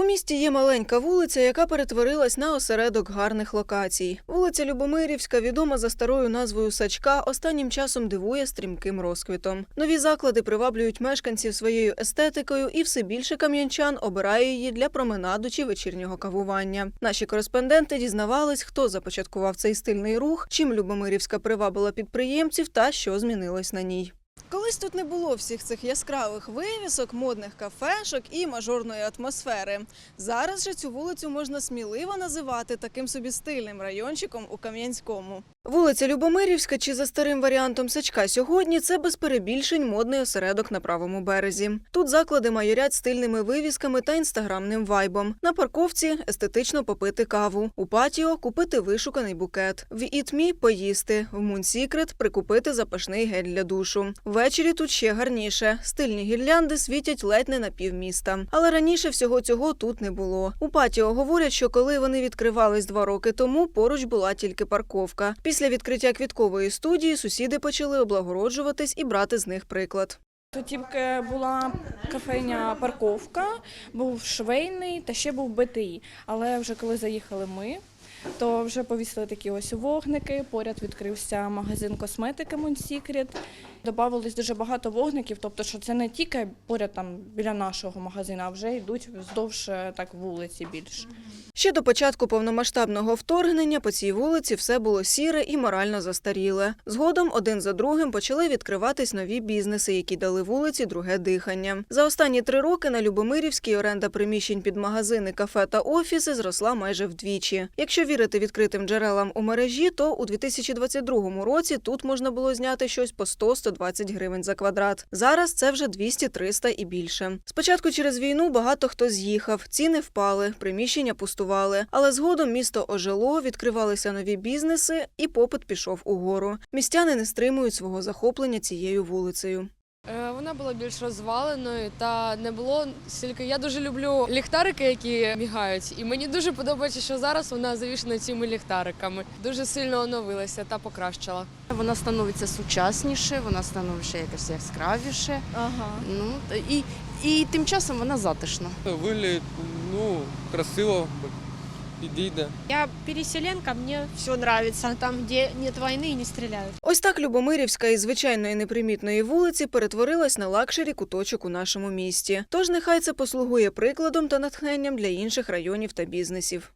У місті є маленька вулиця, яка перетворилась на осередок гарних локацій. Вулиця Любомирівська, відома за старою назвою Сачка, останнім часом дивує стрімким розквітом. Нові заклади приваблюють мешканців своєю естетикою, і все більше кам'янчан обирає її для променаду чи вечірнього кавування. Наші кореспонденти дізнавались, хто започаткував цей стильний рух, чим Любомирівська привабила підприємців та що змінилось на ній. Колись тут не було всіх цих яскравих вивісок, модних кафешок і мажорної атмосфери. Зараз же цю вулицю можна сміливо називати таким собі стильним райончиком у Кам'янському. Вулиця Любомирівська чи за старим варіантом Сачка сьогодні це без перебільшень модний осередок на правому березі. Тут заклади майорять стильними вивісками та інстаграмним вайбом. На парковці естетично попити каву, у патіо купити вишуканий букет, в ітмі поїсти, в Мунсікрет прикупити запашний гель для душу. Ввечері тут ще гарніше. Стильні гірлянди світять ледь не на півміста. Але раніше всього цього тут не було. У патіо говорять, що коли вони відкривались два роки тому, поруч була тільки парковка. Після відкриття квіткової студії сусіди почали облагороджуватись і брати з них приклад. Тут тільки була кафейня парковка, був швейний та ще був БТІ. Але вже коли заїхали ми, то вже повісили такі ось вогники. Поряд відкрився магазин косметики Moon Добавилось дуже багато вогників, тобто, що це не тільки поряд там біля нашого магазину, а вже йдуть вздовж е, так вулиці більше. Ще до початку повномасштабного вторгнення по цій вулиці все було сіре і морально застаріле. Згодом один за другим почали відкриватись нові бізнеси, які дали вулиці друге дихання. За останні три роки на Любомирівській оренда приміщень під магазини, кафе та офіси зросла майже вдвічі. Якщо вірити відкритим джерелам у мережі, то у 2022 році тут можна було зняти щось по 100-120 гривень за квадрат. Зараз це вже 200-300 і більше. Спочатку через війну багато хто з'їхав, ціни впали, приміщення пустували. Але згодом місто ожило, відкривалися нові бізнеси, і попит пішов угору. Містяни не стримують свого захоплення цією вулицею. Е, Вона була більш розваленою та не було стільки. Я дуже люблю ліхтарики, які мігають, і мені дуже подобається, що зараз вона завішена цими ліхтариками. Дуже сильно оновилася та покращила. Вона становиться сучасніше, вона становиться якось яскравіше. Ага. Ну та- і, і тим часом вона затишна. Выглядит, ну, красиво, підійде. Я переселенка, мені все подобається, Там, де нет війни і не стріляють. Ось так Любомирівська із звичайної непримітної вулиці перетворилась на лакшері куточок у нашому місті. Тож нехай це послугує прикладом та натхненням для інших районів та бізнесів.